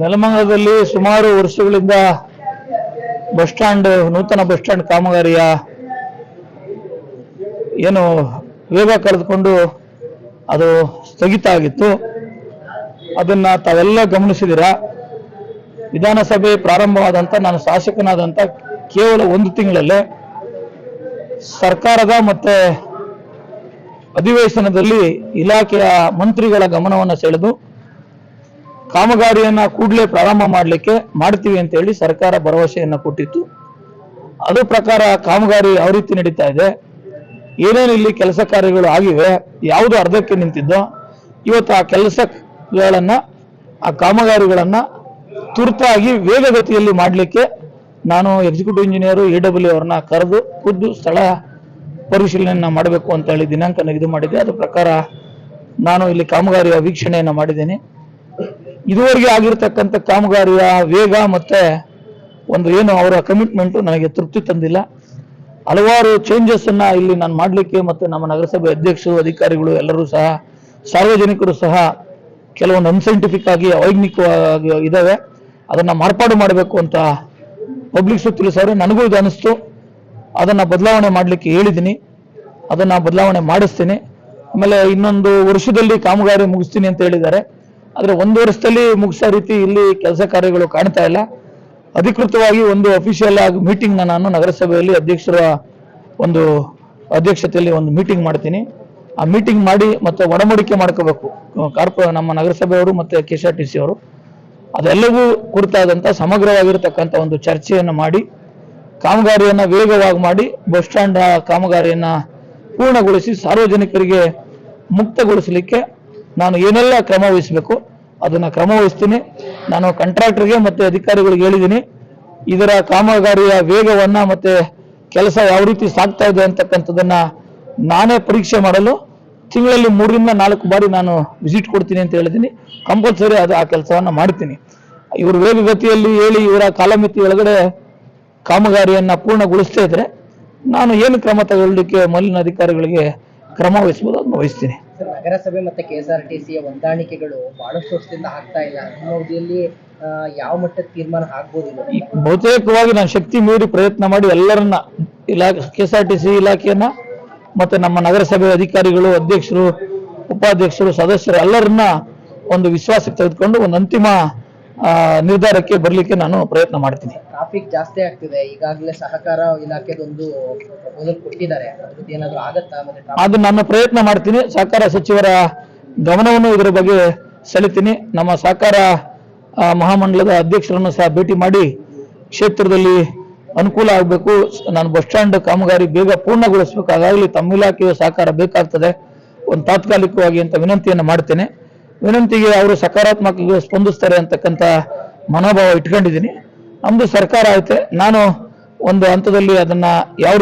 ನೆಲಮಂಗಲದಲ್ಲಿ ಸುಮಾರು ವರ್ಷಗಳಿಂದ bus stand ನೂತನ ಬಸ್ ಸ್ಟ್ಯಾಂಡ್ ಕಾಮಗಾರಿಯ ಏನು ವೇಗ ಕರೆದುಕೊಂಡು ಅದು ಸ್ಥಗಿತ ಆಗಿತ್ತು. ಅದನ್ನ ತಾವೆಲ್ಲ ಗಮನಿಸಿದಿರಾ ವಿಧಾನಸಭೆ ಪ್ರಾರಂಭವಾದಂತ, ನಾನು ಶಾಸಕನಾದಂತ ಕೇವಲ ಒಂದು ತಿಂಗಳಲ್ಲೇ ಸರ್ಕಾರದ ಮತ್ತೆ ಅಧಿವೇಶನದಲ್ಲಿ ಇಲಾಖೆಯ ಮಂತ್ರಿಗಳ ಗಮನವನ್ನು ಸೆಳೆದು ಕಾಮಗಾರಿಯನ್ನ ಕೂಡಲೇ ಪ್ರಾರಂಭ ಮಾಡಲಿಕ್ಕೆ ಮಾಡ್ತೀವಿ ಅಂತ ಹೇಳಿ ಸರ್ಕಾರ ಭರವಸೆಯನ್ನ ಕೊಟ್ಟಿತ್ತು. ಅದು ಪ್ರಕಾರ ಕಾಮಗಾರಿ ಯಾವ ರೀತಿ ನಡೀತಾ ಇದೆ, ಏನೇನು ಇಲ್ಲಿ ಕೆಲಸ ಕಾರ್ಯಗಳು ಆಗಿವೆ, ಯಾವುದು ಅರ್ಧಕ್ಕೆ ನಿಂತಿದ್ದೋ, ಇವತ್ತು ಆ ಕೆಲಸಗಳನ್ನ, ಆ ಕಾಮಗಾರಿಗಳನ್ನ ತುರ್ತಾಗಿ ವೇಗಗತಿಯಲ್ಲಿ ಮಾಡಲಿಕ್ಕೆ ನಾನು ಎಕ್ಸಿಕ್ಯೂಟಿವ್ ಇಂಜಿನಿಯರ್ ಎ ಡಬ್ಲ್ಯೂ ಅವ್ರನ್ನ ಕರೆದು ಖುದ್ದು ಸ್ಥಳ ಪರಿಶೀಲನೆಯನ್ನ ಮಾಡಬೇಕು ಅಂತ ಹೇಳಿ ದಿನಾಂಕ ನಿಗದಿ ಮಾಡಿದೆ ಅದ್ರ ಪ್ರಕಾರ ನಾನು ಇಲ್ಲಿ ಕಾಮಗಾರಿಯ ವೀಕ್ಷಣೆಯನ್ನು ಮಾಡಿದ್ದೇನೆ. ಇದುವರೆಗೆ ಆಗಿರ್ತಕ್ಕಂಥ ಕಾಮಗಾರಿಯ ವೇಗ ಮತ್ತೆ ಒಂದು ಏನು ಅವರ ಕಮಿಟ್ಮೆಂಟು ನನಗೆ ತೃಪ್ತಿ ತಂದಿಲ್ಲ. ಹಲವಾರು ಚೇಂಜಸ್ ಅನ್ನ ಇಲ್ಲಿ ನಾನು ಮಾಡಲಿಕ್ಕೆ ಮತ್ತೆ ನಮ್ಮ ನಗರಸಭೆ ಅಧ್ಯಕ್ಷರು, ಅಧಿಕಾರಿಗಳು ಎಲ್ಲರೂ ಸಹ, ಸಾರ್ವಜನಿಕರು ಸಹ ಕೆಲವೊಂದು ಅನ್ಸೈಂಟಿಫಿಕ್ ಆಗಿ ಅವೈಜ್ಞಿಕವಾಗಿ ಇದ್ದಾವೆ. ಅದನ್ನ ಮಾರ್ಪಾಡು ಮಾಡಬೇಕು ಅಂತ ಪಬ್ಲಿಕ್ಸು ತಿಳಿಸೋರೆ ನನಗೂ ಇದು ಅನಿಸ್ತು. ಅದನ್ನ ಬದಲಾವಣೆ ಮಾಡಲಿಕ್ಕೆ ಹೇಳಿದ್ದೀನಿ. ಅದನ್ನ ಬದಲಾವಣೆ ಮಾಡಿಸ್ತೀನಿ. ಆಮೇಲೆ ಇನ್ನೊಂದು ವರ್ಷದಲ್ಲಿ ಕಾಮಗಾರಿ ಮುಗಿಸ್ತೀನಿ ಅಂತ ಹೇಳಿದ್ದಾರೆ. ಆದರೆ ಒಂದು ವರ್ಷದಲ್ಲಿ ಮುಗಿಸೋ ರೀತಿ ಇಲ್ಲಿ ಕೆಲಸ ಕಾರ್ಯಗಳು ಕಾಣ್ತಾ ಇಲ್ಲ. ಅಧಿಕೃತವಾಗಿ ಒಂದು ಅಫಿಷಿಯಲ್ ಆಗಿ ಮೀಟಿಂಗ್ ನಾನು ನಗರಸಭೆಯಲ್ಲಿ ಅಧ್ಯಕ್ಷರ ಒಂದು ಅಧ್ಯಕ್ಷತೆಯಲ್ಲಿ ಒಂದು ಮೀಟಿಂಗ್ ಮಾಡ್ತೀನಿ. ಆ ಮೀಟಿಂಗ್ ಮಾಡಿ ಮತ್ತೆ ಒಡಂಬಡಿಕೆ ಮಾಡ್ಕೋಬೇಕು. ಕಾರ್ಪೊ, ನಮ್ಮ ನಗರಸಭೆಯವರು ಮತ್ತೆ K S R T C ಅವರು. ಅದೆಲ್ಲವೂ ಕುರಿತಾದಂತ ಸಮಗ್ರವಾಗಿರತಕ್ಕಂಥ ಒಂದು ಚರ್ಚೆಯನ್ನು ಮಾಡಿ ಕಾಮಗಾರಿಯನ್ನ ವೇಗವಾಗಿ ಮಾಡಿ, ಬಸ್ ಸ್ಟ್ಯಾಂಡ್ ಕಾಮಗಾರಿಯನ್ನು ಪೂರ್ಣಗೊಳಿಸಿ, ಸಾರ್ವಜನಿಕರಿಗೆ ಮುಕ್ತಗೊಳಿಸಲಿಕ್ಕೆ ನಾನು ಏನೆಲ್ಲ ಕ್ರಮ ವಹಿಸಬೇಕು, ಅದನ್ನ ಕ್ರಮ ವಹಿಸ್ತೀನಿ. ನಾನು ಕಾಂಟ್ರಾಕ್ಟರ್ಗೆ ಮತ್ತೆ ಅಧಿಕಾರಿಗಳಿಗೆ ಹೇಳಿದ್ದೀನಿ ಇದರ ಕಾಮಗಾರಿಯ ವೇಗವನ್ನ ಮತ್ತೆ ಕೆಲಸ ಯಾವ ರೀತಿ ಸಾಗ್ತಾ ಇದೆ ಅಂತಕ್ಕಂಥದ್ದನ್ನು ನಾನೇ ಪರೀಕ್ಷೆ ಮಾಡಲು ತಿಂಗಳಲ್ಲಿ ಮೂರರಿಂದ ನಾಲ್ಕು ಬಾರಿ ನಾನು ವಿಸಿಟ್ ಕೊಡ್ತೀನಿ ಅಂತ ಹೇಳಿದ್ದೀನಿ ಕಂಪಲ್ಸರಿ ಅದು ಆ ಕೆಲಸವನ್ನ ಮಾಡ್ತೀನಿ. ಇವರು ವೇಗಗತಿಯಲ್ಲಿ ಹೇಳಿ, ಇವರ ಕಾಲಮಿತಿ ಒಳಗಡೆ ಕಾಮಗಾರಿಯನ್ನ ಪೂರ್ಣಗೊಳಿಸ್ತಾ ಇದ್ರೆ ನಾನು ಏನು ಕ್ರಮ ತಗೊಳ್ಳಿಕ್ಕೆ ಮಲಿನ ಅಧಿಕಾರಿಗಳಿಗೆ ಕ್ರಮ ವಹಿಸಬಹುದು ಅದನ್ನು ವಹಿಸ್ತೀನಿ. ನಗರಸಭೆ ಮತ್ತೆ ಕೆ ಎಸ್ ಆರ್ ಟಿ ಸಿಯ ಹೊಂದಾಣಿಕೆಗಳು ಬಹಳಷ್ಟು ವರ್ಷದಿಂದ ಆಗ್ತಾ ಇಲ್ಲ. ನಿಮ್ಮ ಅವಧಿಯಲ್ಲಿ ಯಾವ ಮಟ್ಟದ ತೀರ್ಮಾನ ಆಗ್ಬೋದು ಬಹುತೇಕವಾಗಿ ನಾನು ಶಕ್ತಿ ಮೀರಿ ಪ್ರಯತ್ನ ಮಾಡಿ ಎಲ್ಲರನ್ನ ಇಲಾಖೆ K S R T C ಇಲಾಖೆಯನ್ನ ಮತ್ತೆ ನಮ್ಮ ನಗರಸಭೆ ಅಧಿಕಾರಿಗಳು ಅಧ್ಯಕ್ಷರು ಉಪಾಧ್ಯಕ್ಷರು ಸದಸ್ಯರು ಎಲ್ಲರನ್ನ ಒಂದು ವಿಶ್ವಾಸಕ್ಕೆ ತೆಗೆದುಕೊಂಡು ಒಂದು ಅಂತಿಮ ನಿರ್ಧಾರಕ್ಕೆ ಬರಲಿಕ್ಕೆ ನಾನು ಪ್ರಯತ್ನ ಮಾಡ್ತೀನಿ. ಟ್ರಾಫಿಕ್ ಜಾಸ್ತಿ ಆಗ್ತಿದೆ. ಈಗಾಗಲೇ ಸಹಕಾರ ಇಲಾಖೆದೊಂದು ಕೊಟ್ಟಿದ್ದಾರೆ. ಏನಾದರೂ ಆಗತ್ತಾ? ಅದು ನಾನು ಪ್ರಯತ್ನ ಮಾಡ್ತೀನಿ. ಸಹಕಾರ ಸಚಿವರ ಗಮನವನ್ನು ಇದರ ಬಗ್ಗೆ ಸೆಳಿತೀನಿ. ನಮ್ಮ ಸಹಕಾರ ಮಹಾಮಂಡಲದ ಅಧ್ಯಕ್ಷರನ್ನು ಸಹ ಭೇಟಿ ಮಾಡಿ ಕ್ಷೇತ್ರದಲ್ಲಿ ಅನುಕೂಲ ಆಗಬೇಕು. ನಾನು ಬಸ್ ಸ್ಟ್ಯಾಂಡ್ ಕಾಮಗಾರಿ ಬೇಗ ಪೂರ್ಣಗೊಳಿಸಬೇಕು ಹಾಗಾಗಿ ತಮ್ಮ ಇಲಾಖೆಯ ಸಹಕಾರ ಬೇಕಾಗ್ತದೆ. ಒಂದು ತಾತ್ಕಾಲಿಕವಾಗಿ ಅಂತ ವಿನಂತಿಯನ್ನು ಮಾಡ್ತೇನೆ. ವಿನಂತಿಗೆ ಅವರು ಸಕಾರಾತ್ಮಕ ಸ್ಪಂದಿಸ್ತಾರೆ ಅಂತಕ್ಕಂಥ ಮನೋಭಾವ ಇಟ್ಕೊಂಡಿದ್ದೀನಿ. ನಮ್ದು ಸರ್ಕಾರ ಐತೆ. ನಾನು ಒಂದು ಹಂತದಲ್ಲಿ ಅದನ್ನ ಯಾವ